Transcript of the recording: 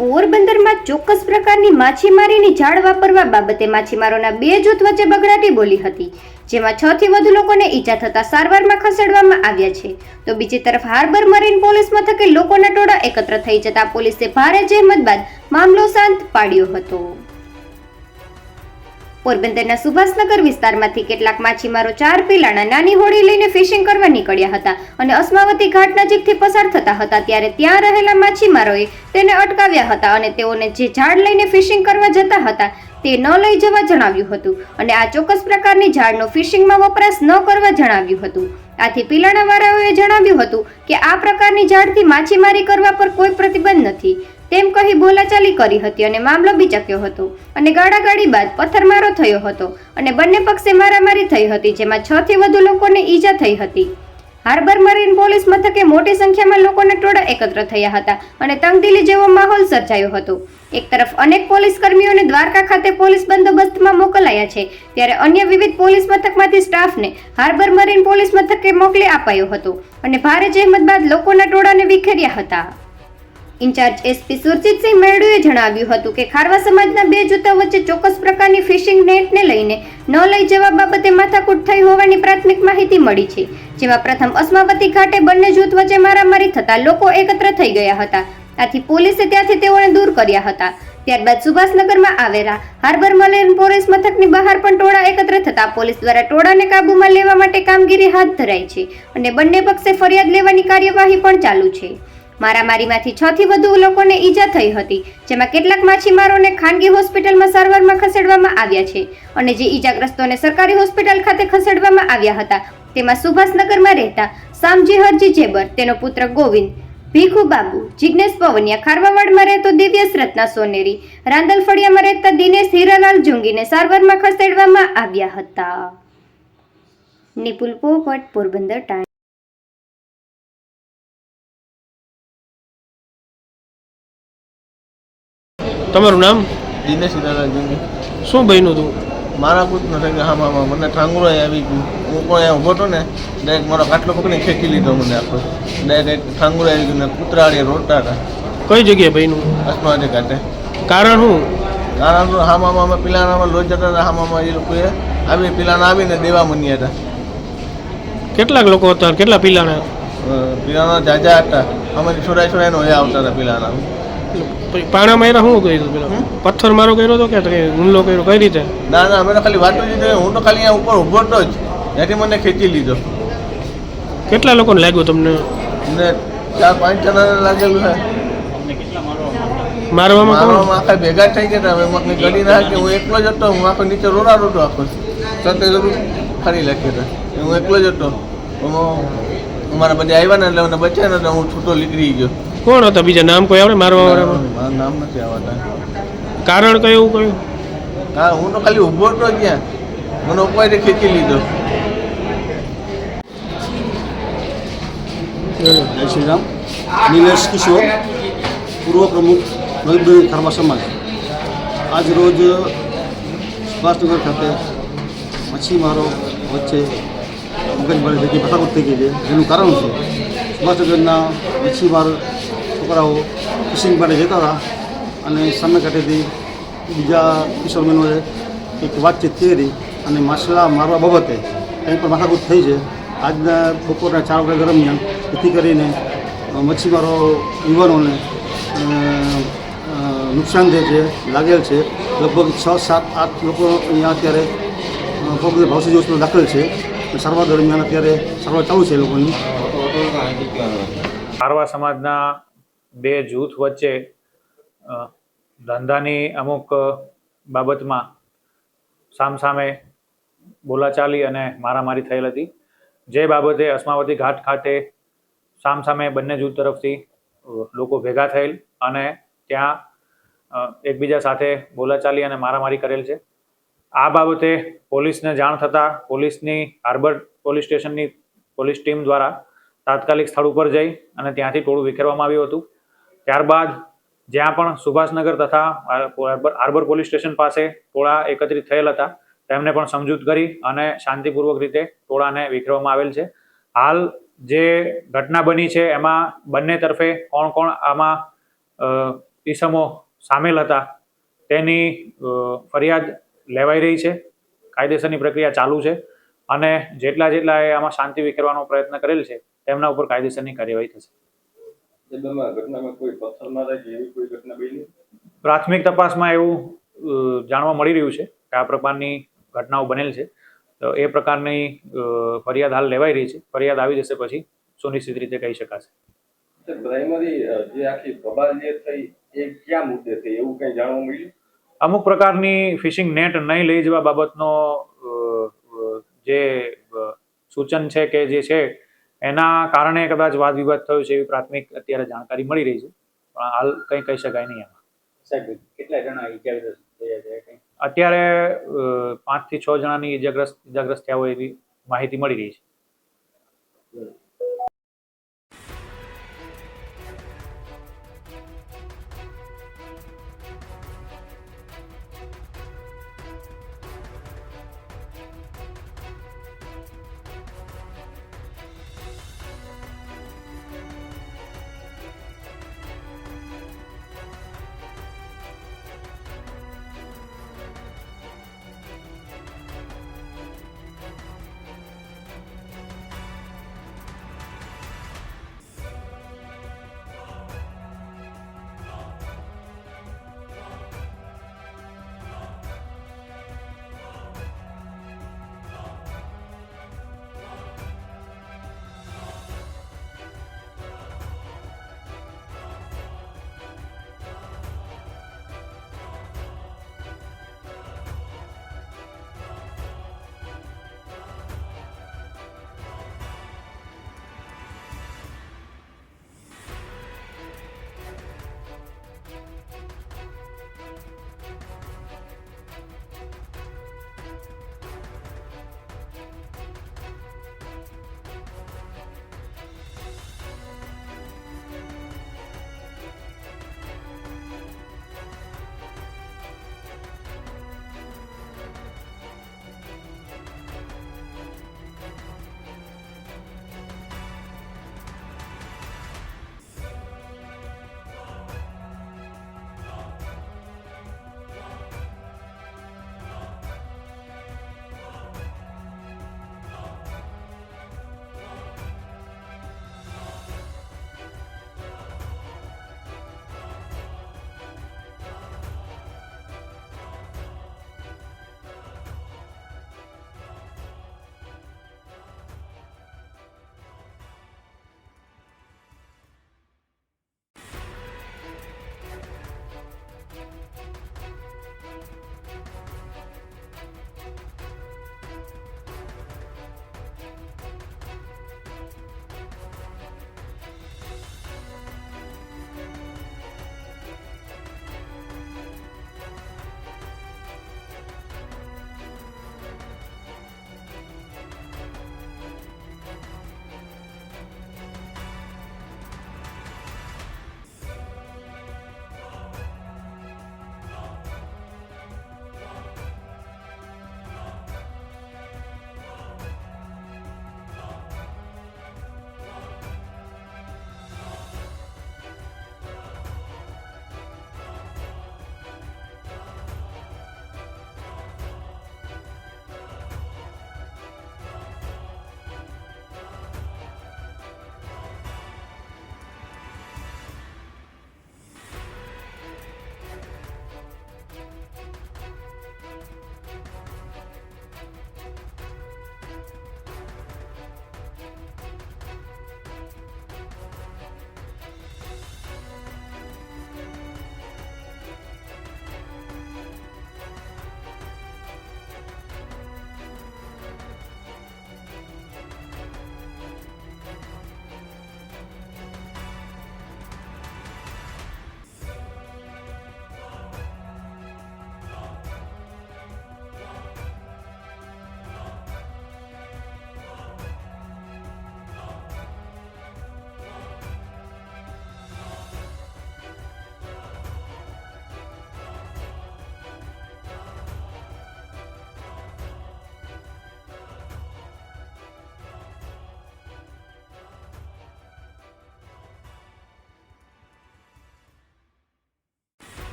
પોરબંદરમાં ચોક્કસ પ્રકારની માછીમારીની જાળ વાપરવા બાબતે માછીમારોના બે જૂથ વચ્ચે બગડાટી બોલી હતી, જેમાં છ થી વધુ લોકોને ઈજા થતા સારવારમાં ખસેડવામાં આવ્યા છે. તો બીજી તરફ હાર્બર મરીન પોલીસ મથકે લોકોના ટોળા એકત્ર થઈ જતા પોલીસે ભારે જહેમત બાદ મામલો શાંત પાડ્યો હતો. પોરબંદરના સુભાષનગર વિસ્તારમાંથી કેટલાક માછીમારો ચાર પીલાણા નાની હોડી લઈને ફિશિંગ કરવા નીકળ્યા હતા અને અસ્માવતી ઘાટ નજીકથી પસાર થતા હતા ત્યારે ત્યાં રહેલા માછીમારોએ તેને અટકાવ્યા હતા અને તેઓને જે ઝાડ લઈને ફિશિંગ કરવા જતા હતા તે ન લઈ જવા જણાવ્યું હતું અને આ ચોક્કસ પ્રકારની ઝાડનો ફિશિંગમાં વપરાશ ન કરવા જણાવ્યું હતું. આથી પીલાણાવાળાઓએ જણાવ્યું હતું કે આ પ્રકારની ઝાડથી માછીમારી કરવા પર કોઈ પ્રતિબંધ નથી. તેમ કહી બોલાચાલી કરી હતી અને મામલો બીચક્યો હતો અને ગાળાગાળી બાદ પથ્થરમારો થયો હતો અને બંને પક્ષે મારામારી થઈ હતી જેમાં છ થી વધુ લોકોને ઈજા થઈ હતી. હાર્બર મરીન પોલીસ મથકે મોટી સંખ્યામાં લોકોના ટોળા એકત્ર થયા હતા અને તંગદિલી જેવો માહોલ સર્જાયો હતો. એક તરફ અનેક પોલીસ કર્મીઓને દ્વારકા ખાતે પોલીસ બંદોબસ્તમાં મોકલાયા છે, ત્યારે અન્ય વિવિધ પોલીસ મથકમાંથી સ્ટાફને હાર્બર મરીન પોલીસ મથકે મોકલી અપાયો હતો અને ભારે જહેમત બાદ લોકોના ટોળાને વિખેર્યા હતા. ઇન્ચાર્જ એસપી સુરજીતસિંહ મેળુએ જણાવ્યું હતું કે ખારવા સમાજના બે જૂથો વચ્ચે ચોક્કસ પ્રકારની ફિશિંગ નેટને લઈને ન લઈ જવા બાબતે માથાકૂટ થઈ હોવાની પ્રાથમિક માહિતી મળી છે. જેમાં પ્રથમ અસ્માવતી ઘાટે બંને જૂથ વચ્ચે મારામારી થતા લોકો એકત્ર થઈ ગયા હતા. આથી પોલીસે ત્યાંથી તેઓને દૂર કર્યા હતા. ત્યારબાદ સુભાષનગરમાં આવેલા હાર્બર મલેન પોલીસ મથકની બહાર પણ ટોળા એકત્ર થતા પોલીસ દ્વારા ટોળાને કાબૂમાં લેવા માટે કામગીરી હાથ ધરાઈ છે અને બંને પક્ષે ફરિયાદ લેવાની કાર્યવાહી પણ ચાલુ છે. મારામારીમાંથી છ થી વધુ લોકોને ઈજા થઈ હતી, જેમાં કેટલાક માછીમારોને ખાનગી હોસ્પિટલમાં સારવારમાં ખસેડવામાં આવ્યા છે અને જે ઈજાગ્રસ્તોને સરકારી હોસ્પિટલ ખાતે ખસેડવામાં આવ્યા હતા, તેમાં સુભાષનગરમાં રહેતા સામજી હરજી જેબર, તેનો પુત્ર ગોવિંદ, ભીખુ બાબુ જિજ્ઞેશ પવનિયા, ખારવાવાડમાં રહેતો દિવ્યેશ રત્ના સોનેરી રાંદલ ફળિયામાં રહેતા દિનેશ હીરાલાલ જુંગીને સારવારમાં ખસેડવામાં આવ્યા હતા. નિપુલ પોપટ, પોરબંદર ટાઈમ તમારું નામ? દિનેશ હીરાલાલ શું બન્યું હતું મારા પૂત નથી કે હા મામા મને ઠાંગુરો આવી ગયું. હું પણ અહીંયા ઊભો હતો ને ડાયરેક્ટ મારો કાટલો પકડીને ખેંચી લીધો મને આખો. ડાયરેક્ટ ઠાંગુરો આવી ગયું ને કૂતરાળી રોડતા હતા. કઈ જગ્યાએ ભાઈનું અસમાને કાંઠે કારણ શું? કારણ હા મામા અમે પિલાનામાં લોજ જતા હતા. હા મામા એ લોકોએ આવી પિલાના આવીને દેવા મન્યા હતા. કેટલાક લોકો હતા કેટલા પીલાણા? પિલાના પિલાણા જાજા હતા. અમારી છોરા છોરાઈને હોય આવતા હતા પિલાણા પાણા માર્યા શું કર્યું પેલો? પથ્થર મારો કર્યો હતો કે હુમલો કર્યો કઈ રીતે? ના ના અમે તો ખાલી વાતો જ હું તો ખાલી ઉપર ઊભો હતો જ. ત્યાંથી મને ખેંચી લીધો. કેટલા લોકોને લાગ્યું તમને? ને ચાર પાંચ જણાને લાગેલું છે. મારવામાં મારવામાં આખા ભેગા થઈ ગયા હવે મને ગળી ના કે હું એકલો જ હતો. હું આખો નીચે રોડાડો હતો આખો. સતે જરૂર ફરી લખ્યો હતા. હું એકલો જ હતો. અમારા મારા બધા આવ્યા ને એટલે મને બચ્યા ને હું છૂટો નીકળી ગયો. કોણ હતા? બીજા નામ કોઈ આવડે? મારવા વાળામાં નામ નથી આવતા કારણ કયું કયું હા હું તો ખાલી ઊભો હતો ત્યાં મને ઉપાય ખેંચી લીધો. જય શ્રી રામ. નિલેશ કિશોર પૂર્વ પ્રમુખ નવીનભાઈ ખારવા સમાજ. આજ રોજ સુભાષનગર ખાતે મચ્છીમારો વચ્ચે મગજમારી જગ્યાએ ફટાફટ થઈ ગઈ છે. જેનું કારણ છે સુભાષનગરના મચ્છીમાર છોકરાઓ ફિશિંગ માટે જતા હતા. અને સામે કાંઠેથી બીજા કિશોરબેનોએ એક વાતચીત કરી અને માછલા મારવા બાબતે કંઈ પણ માથાકૂટ થઈ છે, આજના બપોરના ચાર વાગ્યા દરમિયાન જેથી કરીને મચ્છીમારો, યુવાનોને નુકસાન જે છે, લાગેલ છે. લગભગ છ, સાત, આઠ લોકો અહીંયા અત્યારે પોરબંદર ભાવસી હોસ્પિટલ દાખલ છે. સારવાર દરમિયાન અત્યારે સારવાર ચાલુ છે એ લોકોની. ખારવા સમાજના બે જૂથ વચ્ચે ધંધાની અમુક બાબતમાં સામસામે બોલાચાલી અને મારામારી થયેલ હતી. જે બાબતે અસ્માવતી ઘાટ ખાતે સામસામે બંને જૂથ તરફથી લોકો ભેગા થયેલ અને ત્યાં એકબીજા સાથે બોલાચાલી અને મારામારી કરેલ છે. આ બાબતે પોલીસને જાણ થતાં પોલીસની હાર્બર પોલીસ સ્ટેશનની પોલીસ ટીમ દ્વારા તાત્કાલિક સ્થળ ઉપર જઈ અને ત્યાંથી ટોળું વિખેરવામાં આવ્યું હતું. ત્યારબાદ જ્યાં પણ સુભાષનગર તથા હાર્બર પોલીસ સ્ટેશન પાસે ટોળા એકત્રિત થયેલ હતા, તેમને પણ સમજૂત કરી અને શાંતિપૂર્વક રીતે ટોળાને વિખેરવામાં આવેલ છે. હાલ જે ઘટના બની છે, એમાં બંને તરફે કોણ કોણ આમાં ઈસમો સામેલ હતા, તેની ફરિયાદ લેવાઈ રહી છે. કાયદેસરની પ્રક્રિયા ચાલુ છે અને જેટલા જેટલા એ આમાં શાંતિ વિખેરવાનો પ્રયત્ન કરેલ છે, તેમના ઉપર કાયદેસરની કાર્યવાહી થશે. ઘટનામાં કોઈ કે એવી કોઈ ઘટના બની? પ્રાથમિક તપાસમાં એવું જાણવા મળી રહ્યું છે કે આ પ્રકારની ઘટનાઓ બનેલ છે. તો એ પ્રકારની ફરિયાદ હાલ લેવાઈ રહી છે. ફરિયાદ આવી જશે પછી સુનિશ્ચિત રીતે કહી શકાશે. પ્રાઇમરી જે આખી જે થઈ એ ક્યાં મુદ્દે થઈ? એવું કંઈ જાણવા મળ્યું? અમુક પ્રકારની ફિશિંગ નેટ નહીં લઈ જવા બાબતનો જે સૂચન છે કે જે છે એના કારણે કદાચ વાદ વિવાદ થયો છે એવી પ્રાથમિક અત્યારે જાણકારી મળી રહી છે. પણ હાલ કંઈ કહી શકાય નહીં એમાં. સાહેબ કેટલા જણા ઈજાગ્રસ્ત થયા અત્યારે પાંચ પાંચથી છ જણાની ઇજાગ્રસ્ત ઇજાગ્રસ્ત થયા હોય એવી માહિતી મળી રહી છે.